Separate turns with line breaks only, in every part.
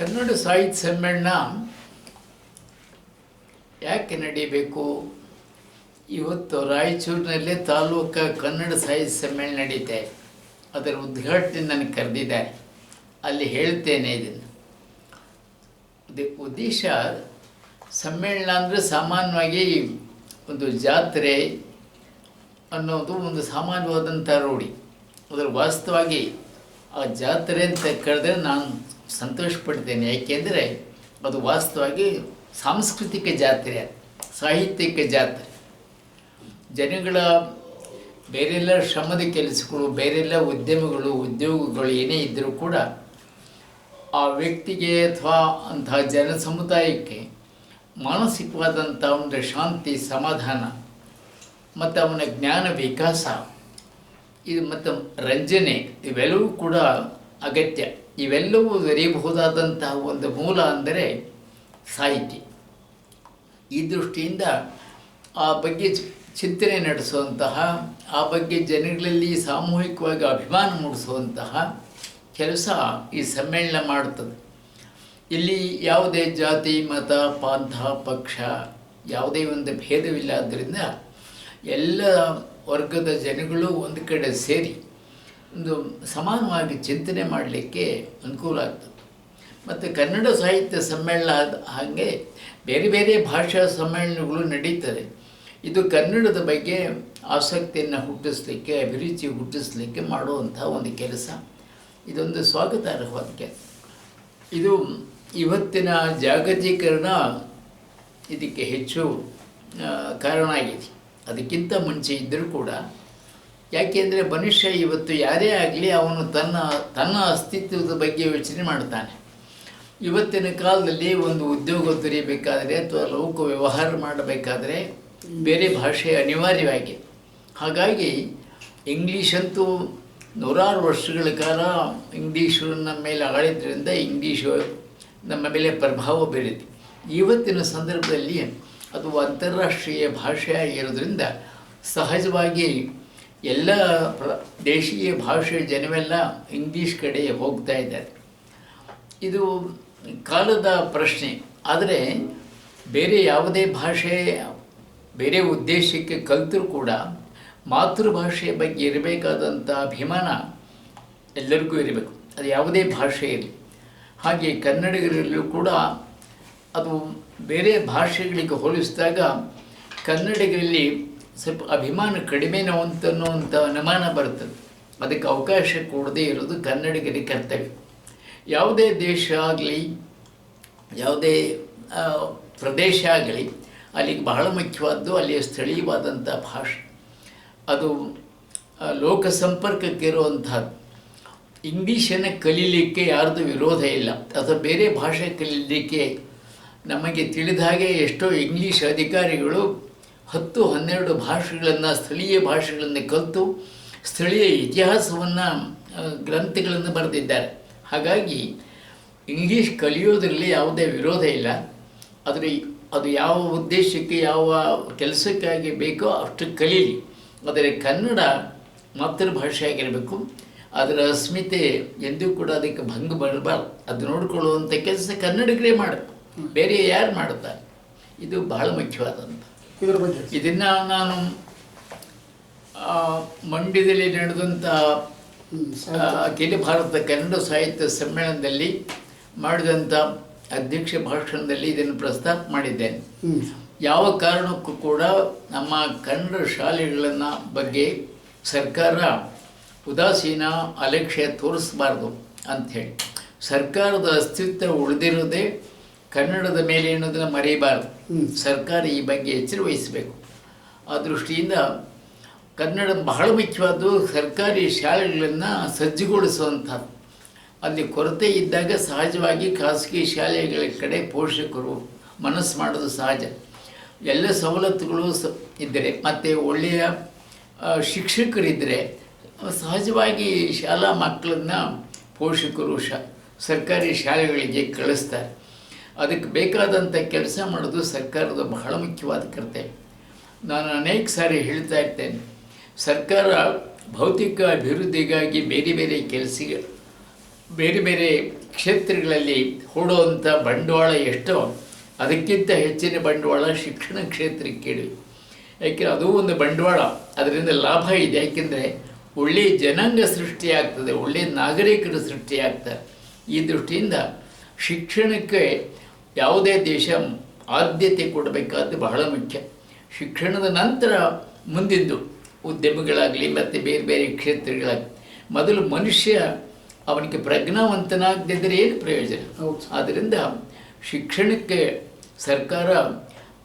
ಕನ್ನಡ ಸಾಹಿತ್ಯ ಸಮ್ಮೇಳನ ಯಾಕೆ ನಡೀಬೇಕು? ಇವತ್ತು ರಾಯಚೂರಿನಲ್ಲೇ ತಾಲೂಕ ಕನ್ನಡ ಸಾಹಿತ್ಯ ಸಮ್ಮೇಳನ ನಡೀತೆ. ಅದರ ಉದ್ಘಾಟನೆ ನನಗೆ ಕರೆದಿದ್ದಾರೆ ಅಲ್ಲಿ ಹೇಳ್ತೇನೆ ಇದನ್ನು. ಉದ್ದೇಶ, ಸಮ್ಮೇಳನ ಅಂದರೆ ಸಾಮಾನ್ಯವಾಗಿ ಒಂದು ಜಾತ್ರೆ ಅನ್ನೋದು ಒಂದು ಸಾಮಾನ್ಯವಾದಂಥ ರೂಢಿ. ಅದರ ವಾಸ್ತವವಾಗಿ ಆ ಜಾತ್ರೆ ಅಂತ ಕರೆದ್ರೆ ನಾನು ಸಂತೋಷ ಪಡ್ತೇನೆ ಯಾಕೆಂದರೆ ಅದು ವಾಸ್ತವವಾಗಿ ಸಾಂಸ್ಕೃತಿಕ ಜಾತ್ರೆ. ಸಾಹಿತ್ಯಿಕ ಜಾತ್ರೆ ಜನಗಳ ಬೇರೆಲ್ಲ ಶ್ರಮದ ಕೆಲಸಗಳು, ಬೇರೆಲ್ಲ ಉದ್ಯಮಗಳು, ಉದ್ಯೋಗಗಳು ಏನೇ ಇದ್ದರೂ ಕೂಡ ಆ ವ್ಯಕ್ತಿಗೆ ಅಥವಾ ಅಂತಹ ಜನ ಸಮುದಾಯಕ್ಕೆ ಮಾನಸಿಕವಾದಂಥ ಒಂದು ಶಾಂತಿ, ಸಮಾಧಾನ, ಮತ್ತು ಅವನ ಜ್ಞಾನ ವಿಕಾಸ, ಇದು ಮತ್ತು ರಂಜನೆ ಇವೆಲ್ಲವೂ ಕೂಡ ಅಗತ್ಯ ಇವೆಲ್ಲವೂ ದೊರೆಯಬಹುದಾದಂತಹ ಒಂದು ಮೂಲ ಅಂದರೆ ಸಾಹಿತ್ಯ. ಈ ದೃಷ್ಟಿಯಿಂದ ಆ ಬಗ್ಗೆ ಚಿಂತನೆ ನಡೆಸುವಂತಹ, ಆ ಬಗ್ಗೆ ಜನಗಳಲ್ಲಿ ಸಾಮೂಹಿಕವಾಗಿ ಅಭಿಮಾನ ಮೂಡಿಸುವಂತಹ ಕೆಲಸ ಈ ಸಮ್ಮೇಳನ ಮಾಡುತ್ತದೆ. ಇಲ್ಲಿ ಯಾವುದೇ ಜಾತಿ, ಮತ, ಪಂಥ, ಪಕ್ಷ ಯಾವುದೇ ಒಂದು ಭೇದವಿಲ್ಲ. ಆದ್ದರಿಂದ ಎಲ್ಲ ವರ್ಗದ ಜನಗಳು ಒಂದು ಕಡೆ ಸೇರಿ ಒಂದು ಸಮಾನವಾಗಿ ಚಿಂತನೆ ಮಾಡಲಿಕ್ಕೆ ಅನುಕೂಲ ಆಗ್ತದೆ. ಮತ್ತು ಕನ್ನಡ ಸಾಹಿತ್ಯ ಸಮ್ಮೇಳನ ಆದ ಹಾಗೆ ಬೇರೆ ಬೇರೆ ಭಾಷಾ ಸಮ್ಮೇಳನಗಳು ನಡೀತದೆ. ಇದು ಕನ್ನಡದ ಬಗ್ಗೆ ಆಸಕ್ತಿಯನ್ನು ಹುಟ್ಟಿಸ್ಲಿಕ್ಕೆ, ಅಭಿರುಚಿ ಹುಟ್ಟಿಸ್ಲಿಕ್ಕೆ ಮಾಡುವಂಥ ಒಂದು ಕೆಲಸ. ಇದೊಂದು ಸ್ವಾಗತಾರ್ಹವಾದ ಕೆಲಸ ಇದು ಇವತ್ತಿನ ಜಾಗತೀಕರಣ ಇದಕ್ಕೆ ಹೆಚ್ಚು ಕಾರಣ ಆಗಿದೆ. ಅದಕ್ಕಿಂತ ಮುಂಚೆ ಇದ್ದರೂ ಕೂಡ ಯಾಕೆಂದರೆ ಮನುಷ್ಯ ಇವತ್ತು ಯಾರೇ ಆಗಲಿ ಅವನು ತನ್ನ ತನ್ನ ಅಸ್ತಿತ್ವದ ಬಗ್ಗೆ ಯೋಚನೆ ಮಾಡ್ತಾನೆ ಇವತ್ತಿನ ಕಾಲದಲ್ಲಿ ಒಂದು ಉದ್ಯೋಗ ದೊರೆಯಬೇಕಾದರೆ ಅಥವಾ ಲೌಕ ವ್ಯವಹಾರ ಮಾಡಬೇಕಾದರೆ ಬೇರೆ ಭಾಷೆ ಅನಿವಾರ್ಯವಾಗಿ ಹಾಗಾಗಿ ಇಂಗ್ಲೀಷ್ ಅಂತೂ ನೂರಾರು ವರ್ಷಗಳ ಕಾಲ ಇಂಗ್ಲೀಷು ನಮ್ಮ ಮೇಲೆ ಆಳಿದ್ರಿಂದ ಇಂಗ್ಲೀಷು ನಮ್ಮ ಮೇಲೆ ಪ್ರಭಾವ ಬೀರಿತು ಇವತ್ತಿನ ಸಂದರ್ಭದಲ್ಲಿ ಅದು ಅಂತಾರಾಷ್ಟ್ರೀಯ ಭಾಷೆ ಆಗಿರೋದ್ರಿಂದ ಸಹಜವಾಗಿ ಎಲ್ಲ ದೇಶೀಯ ಭಾಷೆ ಜನವೆಲ್ಲ ಇಂಗ್ಲೀಷ್ ಕಡೆ ಹೋಗ್ತಾ ಇದ್ದಾರೆ. ಇದು ಕಾಲದ ಪ್ರಶ್ನೆ. ಆದರೆ ಬೇರೆ ಯಾವುದೇ ಭಾಷೆ, ಬೇರೆ ಉದ್ದೇಶಕ್ಕೆ ಕಲಿತರೂ ಕೂಡ ಮಾತೃಭಾಷೆಯ ಬಗ್ಗೆ ಇರಬೇಕಾದಂಥ ಅಭಿಮಾನ ಎಲ್ಲರಿಗೂ ಇರಬೇಕು. ಅದು ಯಾವುದೇ ಭಾಷೆ ಇರಲಿ. ಹಾಗೆ ಕನ್ನಡಿಗರಲ್ಲೂ ಕೂಡ ಅದು ಬೇರೆ ಭಾಷೆಗಳಿಗೆ ಹೋಲಿಸಿದಾಗ ಕನ್ನಡಿಗರಲ್ಲಿ ಸ್ವಲ್ಪ ಅಭಿಮಾನ ಕಡಿಮೆನೋ ಅಂತ ಅನ್ನುವಂಥ ಅನುಮಾನ ಬರ್ತದೆ ಅದಕ್ಕೆ ಅವಕಾಶ ಕೊಡದೇ ಇರೋದು ಕನ್ನಡಿಗರಿಗೆ ಕರ್ತವ್ಯ. ಯಾವುದೇ ದೇಶ ಆಗಲಿ, ಯಾವುದೇ ಪ್ರದೇಶ ಆಗಲಿ, ಅಲ್ಲಿಗೆ ಬಹಳ ಮುಖ್ಯವಾದ್ದು ಅಲ್ಲಿಯ ಸ್ಥಳೀಯವಾದಂಥ ಭಾಷೆ. ಅದು ಲೋಕ ಸಂಪರ್ಕಕ್ಕೆ ಇರುವಂಥದ್ದು ಇಂಗ್ಲೀಷನ್ನು ಕಲೀಲಿಕ್ಕೆ ಯಾರ್ದು ವಿರೋಧ ಇಲ್ಲ. ಅಥವಾ ಬೇರೆ ಭಾಷೆ ಕಲೀಲಿಕ್ಕೆ ನಮಗೆ ತಿಳಿದ ಹಾಗೆ ಎಷ್ಟೋ ಇಂಗ್ಲೀಷ್ ಅಧಿಕಾರಿಗಳು ಹತ್ತು ಹನ್ನೆರಡು ಭಾಷೆಗಳನ್ನು, ಸ್ಥಳೀಯ ಭಾಷೆಗಳನ್ನು ಕಲಿತು ಸ್ಥಳೀಯ ಇತಿಹಾಸವನ್ನು ಗ್ರಂಥಗಳನ್ನು ಬರೆದಿದ್ದಾರೆ. ಹಾಗಾಗಿ ಇಂಗ್ಲೀಷ್ ಕಲಿಯೋದರಲ್ಲಿ ಯಾವುದೇ ವಿರೋಧ ಇಲ್ಲ. ಆದರೆ ಅದು ಯಾವ ಉದ್ದೇಶಕ್ಕೆ, ಯಾವ ಕೆಲಸಕ್ಕಾಗಿ ಬೇಕೋ ಅಷ್ಟು ಕಲೀಲಿ. ಆದರೆ ಕನ್ನಡ ಮಾತೃಭಾಷೆಯಾಗಿರಬೇಕು ಅದರ ಅಸ್ಮಿತೆ ಎಂದೂ ಕೂಡ ಅದಕ್ಕೆ ಭಂಗ ಬರಬಾರ್ದು. ಅದು ನೋಡಿಕೊಳ್ಳುವಂಥ ಕೆಲಸ ಕನ್ನಡಿಗರೇ ಮಾಡಬೇಕು ಬೇರೆ ಯಾರು ಮಾಡುತ್ತಾರೆ? ಇದು ಬಹಳ ಮುಖ್ಯವಾದಂಥ
ಇದ್ರ ಬಗ್ಗೆ.
ಇದನ್ನು ನಾನು ಮಂಡ್ಯದಲ್ಲಿ ನಡೆದಂಥ ಆ, ಅಖಿಲ ಭಾರತ ಕನ್ನಡ ಸಾಹಿತ್ಯ ಸಮ್ಮೇಳನದಲ್ಲಿ ಮಾಡಿದಂಥ ಅಧ್ಯಕ್ಷ ಭಾಷಣದಲ್ಲಿ ಇದನ್ನು ಪ್ರಸ್ತಾಪ ಮಾಡಿದ್ದೇನೆ. ಯಾವ ಕಾರಣಕ್ಕೂ ಕೂಡ ನಮ್ಮ ಕನ್ನಡ ಶಾಲೆಗಳನ್ನು ಬಗ್ಗೆ ಸರ್ಕಾರ ಉದಾಸೀನ ಅಲಕ್ಷ್ಯ ತೋರಿಸಬಾರ್ದು ಅಂಥೇಳಿ ಸರ್ಕಾರದ ಅಸ್ತಿತ್ವ ಉಳಿದಿರೋದೇ ಕನ್ನಡದ ಮೇಲೆ ಅನ್ನೋದನ್ನು ಮರೆಯಬಾರ್ದು. ಸರ್ಕಾರ ಈ ಬಗ್ಗೆ ಎಚ್ಚರ ವಹಿಸಬೇಕು. ಆ ದೃಷ್ಟಿಯಿಂದ ಕನ್ನಡ ಬಹಳ ಮುಖ್ಯವಾದ್ದು ಸರ್ಕಾರಿ ಶಾಲೆಗಳನ್ನು ಸಜ್ಜುಗೊಳಿಸುವಂಥದ್ದು. ಅಲ್ಲಿ ಕೊರತೆ ಇದ್ದಾಗ ಸಹಜವಾಗಿ ಖಾಸಗಿ ಶಾಲೆಗಳ ಕಡೆ ಪೋಷಕರು ಮನಸ್ಸು ಮಾಡೋದು ಸಹಜ. ಎಲ್ಲ ಸವಲತ್ತುಗಳು ಸ ಇದ್ದರೆ ಮತ್ತು ಒಳ್ಳೆಯ ಶಿಕ್ಷಕರಿದ್ದರೆ ಸಹಜವಾಗಿ ಶಾಲಾ ಮಕ್ಕಳನ್ನು ಪೋಷಕರು ಶಾ ಸರ್ಕಾರಿ ಶಾಲೆಗಳಿಗೆ ಕಳಿಸ್ತಾರೆ. ಅದಕ್ಕೆ ಬೇಕಾದಂಥ ಕೆಲಸ ಮಾಡೋದು ಸರ್ಕಾರದ ಬಹಳ ಮುಖ್ಯವಾದ ಕರ್ತವ್ಯ. ನಾನು ಅನೇಕ ಸಾರಿ ಹೇಳ್ತಾ ಇರ್ತೇನೆ, ಸರ್ಕಾರ ಭೌತಿಕ ಅಭಿವೃದ್ಧಿಗಾಗಿ ಬೇರೆ ಬೇರೆ ಕೆಲಸ ಬೇರೆ ಬೇರೆ ಕ್ಷೇತ್ರಗಳಲ್ಲಿ ಹೂಡುವಂಥ ಬಂಡವಾಳ ಎಷ್ಟೋ, ಅದಕ್ಕಿಂತ ಹೆಚ್ಚಿನ ಬಂಡವಾಳ ಶಿಕ್ಷಣ ಕ್ಷೇತ್ರಕ್ಕೆ ಕೇಳಿ. ಯಾಕೆ ಅದು ಒಂದು ಬಂಡವಾಳ, ಅದರಿಂದ ಲಾಭ ಇದೆ. ಯಾಕೆಂದರೆ ಒಳ್ಳೆಯ ಜನಾಂಗ ಸೃಷ್ಟಿಯಾಗ್ತದೆ ಒಳ್ಳೆಯ ನಾಗರಿಕರು ಸೃಷ್ಟಿಯಾಗ್ತಾರೆ ಈ ದೃಷ್ಟಿಯಿಂದ ಶಿಕ್ಷಣಕ್ಕೆ ಯಾವುದೇ ದೇಶ ಆದ್ಯತೆ ಕೊಡಬೇಕಾದ್ದು ಬಹಳ ಮುಖ್ಯ. ಶಿಕ್ಷಣದ ನಂತರ ಮುಂದಿದ್ದು ಉದ್ಯಮಗಳಾಗಲಿ ಮತ್ತು ಬೇರೆ ಬೇರೆ ಕ್ಷೇತ್ರಗಳಾಗಲಿ ಮೊದಲು ಮನುಷ್ಯ ಅವನಿಗೆ ಪ್ರಜ್ಞಾವಂತನಾಗದಿದ್ದರೆ ಏನು ಪ್ರಯೋಜನ. ಆದ್ದರಿಂದ ಶಿಕ್ಷಣಕ್ಕೆ ಸರ್ಕಾರ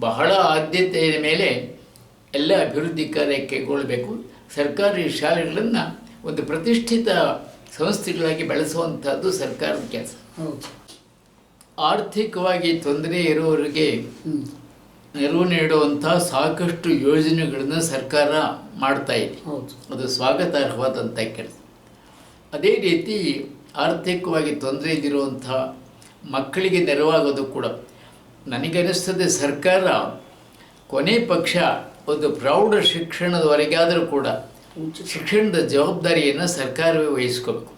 ಬಹಳ ಆದ್ಯತೆಯ ಮೇಲೆ ಎಲ್ಲ ಅಭಿವೃದ್ಧಿ ಕಾರ್ಯ ಕೈಗೊಳ್ಳಬೇಕು. ಸರ್ಕಾರಿ ಶಾಲೆಗಳನ್ನು ಒಂದು ಪ್ರತಿಷ್ಠಿತ ಸಂಸ್ಥೆಗಳಾಗಿ ಬೆಳೆಸುವಂಥದ್ದು ಸರ್ಕಾರದ ಕೆಲಸ.
ಹೌದು.
ಆರ್ಥಿಕವಾಗಿ ತೊಂದರೆ ಇರುವವರಿಗೆ ನೆರವು ನೀಡುವಂಥ ಸಾಕಷ್ಟು ಯೋಜನೆಗಳನ್ನು ಸರ್ಕಾರ ಮಾಡ್ತಾ ಇದೆ. ಅದು ಸ್ವಾಗತಾರ್ಹವಾದಂಥ ಕೆಲಸ. ಅದೇ ರೀತಿ ಆರ್ಥಿಕವಾಗಿ ತೊಂದರೆ ಇದ್ದಿರುವಂಥ ಮಕ್ಕಳಿಗೆ ನೆರವಾಗೋದು ಕೂಡ. ನನಗನ್ನಿಸ್ತದೆ ಸರ್ಕಾರ ಕೊನೆ ಪಕ್ಷ ಒಂದು ಪ್ರೌಢ ಶಿಕ್ಷಣದವರೆಗಾದರೂ ಕೂಡ ಶಿಕ್ಷಣದ ಜವಾಬ್ದಾರಿಯನ್ನು ಸರ್ಕಾರವೇ ವಹಿಸ್ಕೋಬೇಕು.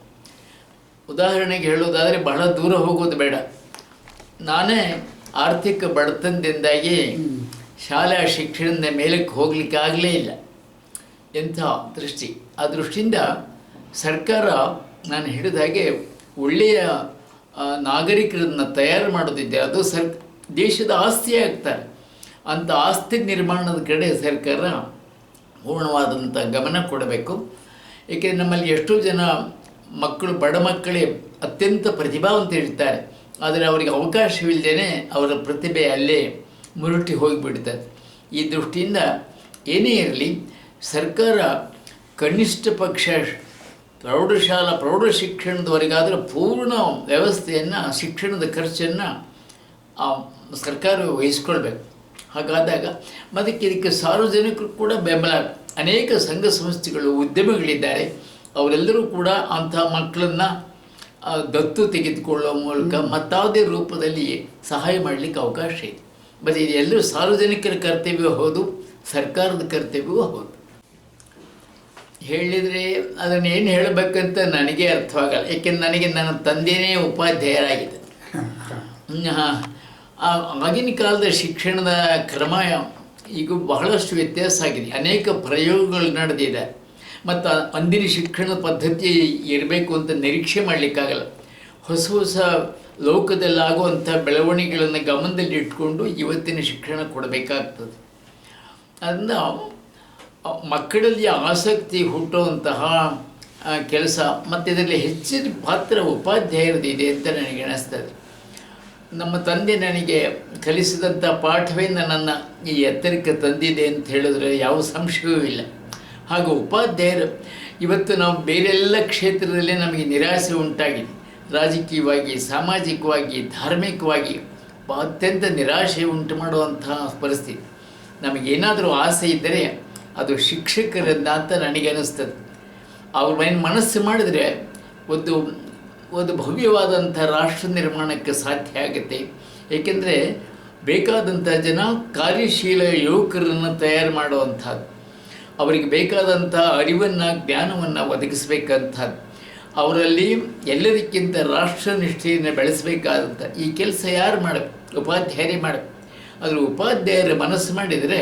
ಉದಾಹರಣೆಗೆ ಹೇಳೋದಾದರೆ ಬಹಳ ದೂರ ಹೋಗೋದು ಬೇಡ. ನಾನೇ ಆರ್ಥಿಕ ಬಡತನದಿಂದಾಗಿ. ಶಾಲಾ ಶಿಕ್ಷಣದ ಮೇಲಕ್ಕೆ ಹೋಗ್ಲಿಕ್ಕೆ ಆಗಲೇ ಇಲ್ಲ. ಎಂಥ ದೃಷ್ಟಿ. ಆ ದೃಷ್ಟಿಯಿಂದ ಸರ್ಕಾರ ನಾನು ಹೇಳಿದ ಹಾಗೆ ಒಳ್ಳೆಯ ನಾಗರಿಕರನ್ನು ತಯಾರು ಮಾಡೋದಿದೆ. ಅದು ಸರ್ ದೇಶದ ಆಸ್ತಿ ಆಗ್ತಾರೆ. ಅಂಥ ಆಸ್ತಿ ನಿರ್ಮಾಣದ ಕಡೆ ಸರ್ಕಾರ ಪೂರ್ಣವಾದಂಥ ಗಮನ ಕೊಡಬೇಕು. ಏಕೆಂದರೆ ನಮ್ಮಲ್ಲಿ ಎಷ್ಟೋ ಜನ ಮಕ್ಕಳು ಬಡ ಮಕ್ಕಳೇ ಅತ್ಯಂತ ಪ್ರತಿಭಾವಂತ ಇರ್ತಾರೆ ಆದರೆ ಅವರಿಗೆ ಅವಕಾಶವಿಲ್ಲದೇ ಅವರ ಪ್ರತಿಭೆ ಅಲ್ಲೇ ಮುರುಟಿ ಹೋಗಿಬಿಡ್ತದೆ. ಈ ದೃಷ್ಟಿಯಿಂದ ಏನೇ ಇರಲಿ, ಸರ್ಕಾರ ಕನಿಷ್ಠ ಪಕ್ಷ ಪ್ರೌಢಶಾಲಾ ಪ್ರೌಢ ಶಿಕ್ಷಣದವರೆಗಾದರೂ ಪೂರ್ಣ ವ್ಯವಸ್ಥೆಯನ್ನು, ಶಿಕ್ಷಣದ ಖರ್ಚನ್ನು ಸರ್ಕಾರ ವಹಿಸ್ಕೊಳ್ಬೇಕು. ಹಾಗಾದಾಗ ಮತ್ತು ಇದಕ್ಕೆ ಸಾರ್ವಜನಿಕರು ಕೂಡ ಬೆಂಬಲ. ಅನೇಕ ಸಂಘ ಸಂಸ್ಥೆಗಳು, ಉದ್ಯಮಗಳಿದ್ದಾರೆ. ಅವರೆಲ್ಲರೂ ಕೂಡ ಅಂಥ ಮಕ್ಕಳನ್ನು ದತ್ತು ತೆಗೆದುಕೊಳ್ಳುವ ಮೂಲಕ ಮತ್ತಾವುದೇ ರೂಪದಲ್ಲಿ ಸಹಾಯ ಮಾಡಲಿಕ್ಕೆ ಅವಕಾಶ ಇದೆ. ಬಟ್ ಇದು ಎಲ್ಲರೂ ಸಾರ್ವಜನಿಕರ ಕರ್ತವ್ಯ ಹೌದು ಸರ್ಕಾರದ ಕರ್ತವ್ಯವೂ ಹೌದು. ಹೇಳಿದರೆ ಅದನ್ನು ಏನು ಹೇಳಬೇಕಂತ ನನಗೆ ಅರ್ಥವಾಗಲ್ಲ. ಏಕೆಂದ್ರೆ ನನಗೆ ನನ್ನ ತಂದೆಯೇ ಉಪಾಧ್ಯಾಯರಾಗಿದೆ ಹಾಂ. ಆಗಿನ ಕಾಲದ ಶಿಕ್ಷಣದ ಕ್ರಮ ಈಗ ಬಹಳಷ್ಟು ವ್ಯತ್ಯಾಸ ಆಗಿದೆ. ಅನೇಕ ಪ್ರಯೋಗಗಳು ನಡೆದಿದೆ. ಮತ್ತು ಅಂದಿನ ಶಿಕ್ಷಣ ಪದ್ಧತಿ ಇರಬೇಕು ಅಂತ ನಿರೀಕ್ಷೆ ಮಾಡಲಿಕ್ಕಾಗಲ್ಲ. ಹೊಸ ಹೊಸ ಲೋಕದಲ್ಲಾಗುವಂಥ ಬೆಳವಣಿಗೆಗಳನ್ನು ಗಮನದಲ್ಲಿ ಇಟ್ಕೊಂಡು ಇವತ್ತಿನ ಶಿಕ್ಷಣ ಕೊಡಬೇಕಾಗ್ತದೆ. ಅದನ್ನ ಮಕ್ಕಳಲ್ಲಿ ಆಸಕ್ತಿ ಹುಟ್ಟುವಂತಹ ಕೆಲಸ ಮತ್ತು ಇದರಲ್ಲಿ ಹೆಚ್ಚಿನ ಪಾತ್ರ ಉಪಾಧ್ಯಾಯರದಿದೆ ಅಂತ ನನಗೆ ಅನಿಸ್ತದೆ ನಮ್ಮ ತಂದೆ ನನಗೆ ಕಲಿಸಿದಂಥ ಪಾಠವೇ ನನ್ನನ್ನು ಈ ಎತ್ತರಕ್ಕೆ ತಂದಿದೆ ಅಂತ ಹೇಳಿದ್ರೆ ಯಾವ ಸಂಶಯವೂ ಇಲ್ಲ. ಹಾಗೂ ಉಪಾಧ್ಯಾಯರು, ಇವತ್ತು ನಾವು ಬೇರೆಲ್ಲ ಕ್ಷೇತ್ರದಲ್ಲೇ ನಮಗೆ ನಿರಾಸೆ ಉಂಟಾಗಿದೆ. ರಾಜಕೀಯವಾಗಿ, ಸಾಮಾಜಿಕವಾಗಿ, ಧಾರ್ಮಿಕವಾಗಿ ಅತ್ಯಂತ ನಿರಾಶೆ ಉಂಟು ಮಾಡುವಂತಹ ಪರಿಸ್ಥಿತಿ. ನಮಗೇನಾದರೂ ಆಸೆ ಇದ್ದರೆ ಅದು ಶಿಕ್ಷಕರಿಂದ ಅಂತ ನನಗೆ ಅನ್ನಿಸ್ತದೆ. ಅವ್ರ ಏನು ಮನಸ್ಸು ಮಾಡಿದರೆ ಒಂದು ಒಂದು ಭವ್ಯವಾದಂಥ ರಾಷ್ಟ್ರ ನಿರ್ಮಾಣಕ್ಕೆ ಸಾಧ್ಯ ಆಗುತ್ತೆ. ಏಕೆಂದರೆ ಬೇಕಾದಂಥ ಜನ ಕಾರ್ಯಶೀಲ ಯುವಕರನ್ನು ತಯಾರು ಮಾಡುವಂಥದ್ದು. ಅವರಿಗೆ ಬೇಕಾದಂಥ ಅರಿವನ್ನು, ಜ್ಞಾನವನ್ನು ಒದಗಿಸಬೇಕಂಥದ್ದು. ಅವರಲ್ಲಿ ಎಲ್ಲದಕ್ಕಿಂತ ರಾಷ್ಟ್ರ ನಿಷ್ಠೆಯನ್ನು ಬೆಳೆಸಬೇಕಾದಂಥ ಈ ಕೆಲಸ ಯಾರು ಮಾಡಬೇಕು? ಉಪಾಧ್ಯಾಯರೇ ಮಾಡಬೇಕು. ಆದರೆ ಉಪಾಧ್ಯಾಯರ ಮನಸ್ಸು ಮಾಡಿದರೆ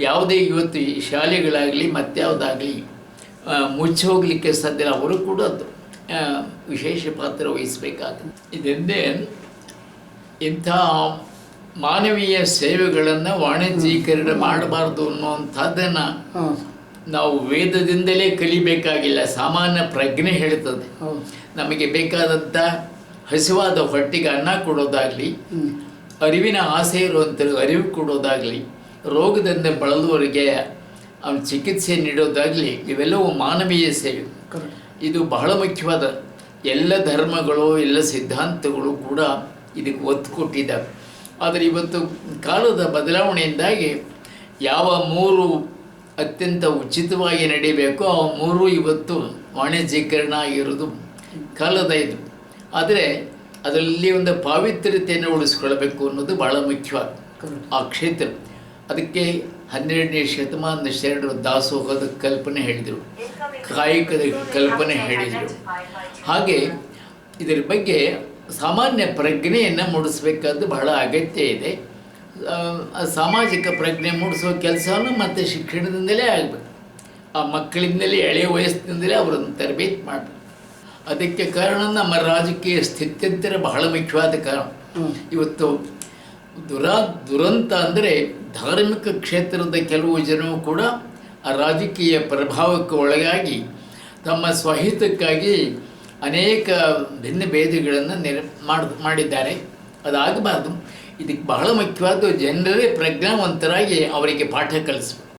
ಯಾವುದೇ ಇವತ್ತು ಈ ಶಾಲೆಗಳಾಗಲಿ ಮತ್ತಾವುದಾಗಲಿ ಮುಚ್ಚಿ ಹೋಗಲಿಕ್ಕೆ ಸಾಧ್ಯ ಅವರು ಕೂಡ ವಿಶೇಷ ಪಾತ್ರ ವಹಿಸಬೇಕಾಗುತ್ತೆ. ಇದೆಂದೇ ಇಂಥ ಮಾನವೀಯ ಸೇವೆಗಳನ್ನು ವಾಣಿಜ್ಯೀಕರಣ ಮಾಡಬಾರ್ದು ಅನ್ನುವಂಥದ್ದನ್ನು ನಾವು ವೇದದಿಂದಲೇ ಕಲಿಬೇಕಾಗಿಲ್ಲ ಸಾಮಾನ್ಯ ಪ್ರಜ್ಞೆ ಹೇಳ್ತದೆ. ನಮಗೆ ಬೇಕಾದಂಥ ಹಸಿವಾದ ಹೊಟ್ಟೆಗೆ ಅನ್ನ ಕೊಡೋದಾಗಲಿ ಅರಿವಿನ ಆಸೆ ಇರುವಂಥವ್ರಿಗೆ ಅರಿವು ಕೊಡೋದಾಗಲಿ ರೋಗದಿಂದ ಬಳಲುವವರಿಗೆ ಅವನ ಚಿಕಿತ್ಸೆ ನೀಡೋದಾಗಲಿ ಇವೆಲ್ಲವೂ ಮಾನವೀಯ ಸೇವೆ. ಇದು ಬಹಳ ಮುಖ್ಯವಾದ ಎಲ್ಲ ಧರ್ಮಗಳು ಎಲ್ಲ ಸಿದ್ಧಾಂತಗಳು ಕೂಡ ಇದಕ್ಕೆ ಒತ್ತು ಕೊಟ್ಟಿದ್ದಾವೆ. ಆದರೆ ಇವತ್ತು ಕಾಲದ ಬದಲಾವಣೆಯಿಂದಾಗಿ ಯಾವ ಮೂರು ಅತ್ಯಂತ ಉಚಿತವಾಗಿ ನಡೀಬೇಕು ಆ ಮೂರು ಇವತ್ತು ವಾಣಿಜ್ಯೀಕರಣ ಆಗಿರೋದು ಕಾಲದ ಇದು. ಆದರೆ ಅದರಲ್ಲಿ ಒಂದು ಪಾವಿತ್ರ್ಯತೆಯನ್ನು ಉಳಿಸ್ಕೊಳ್ಬೇಕು ಅನ್ನೋದು ಭಾಳ ಮುಖ್ಯವಾದ ಆ ಕ್ಷೇತ್ರ. ಅದಕ್ಕೆ ಹನ್ನೆರಡನೇ ಶತಮಾನದ ಶರಣರು ದಾಸೋಹದ ಕಲ್ಪನೆ ಹೇಳಿದರು. ಕಾಯಕದ ಕಲ್ಪನೆ ಹೇಳಿದರು. ಹಾಗೆ ಇದರ ಬಗ್ಗೆ ಸಾಮಾನ್ಯ ಪ್ರಜ್ಞೆಯನ್ನು ಮೂಡಿಸಬೇಕಾದ್ದು ಬಹಳ ಅಗತ್ಯ ಇದೆ. ಸಾಮಾಜಿಕ ಪ್ರಜ್ಞೆ ಮೂಡಿಸುವ ಕೆಲಸವನ್ನು ಮತ್ತು ಶಿಕ್ಷಣದಿಂದಲೇ ಆಗಬೇಕು. ಆ ಮಕ್ಕಳಿಂದಲೇ ಎಳೆಯ ವಯಸ್ಸಿನಿಂದಲೇ ಅವರನ್ನು ತರಬೇತಿ ಮಾಡಬೇಕು. ಅದಕ್ಕೆ ಕಾರಣ ನಮ್ಮ ರಾಜಕೀಯ ಸ್ಥಿತ್ಯಂತರ ಬಹಳ ಮುಖ್ಯವಾದ ಕಾರಣ. ಇವತ್ತು ದುರಾ ದುರಂತ ಅಂದರೆ ಧಾರ್ಮಿಕ ಕ್ಷೇತ್ರದ ಕೆಲವು ಜನರು ಕೂಡ ಆ ರಾಜಕೀಯ ಪ್ರಭಾವಕ್ಕೆ ಒಳಗಾಗಿ ತಮ್ಮ ಸ್ವಹಿತಕ್ಕಾಗಿ ಅನೇಕ ಭಿನ್ನ ಭೇದಗಳನ್ನು ನೆರ ಮಾಡ್ ಮಾಡಿದ್ದಾರೆ. ಅದಾಗಬಾರ್ದು. ಇದಕ್ಕೆ ಬಹಳ ಮುಖ್ಯವಾದ ಜನರೇ ಪ್ರಜ್ಞಾವಂತರಾಗಿ ಅವರಿಗೆ ಪಾಠ ಕಲಿಸ್ಬೇಕು.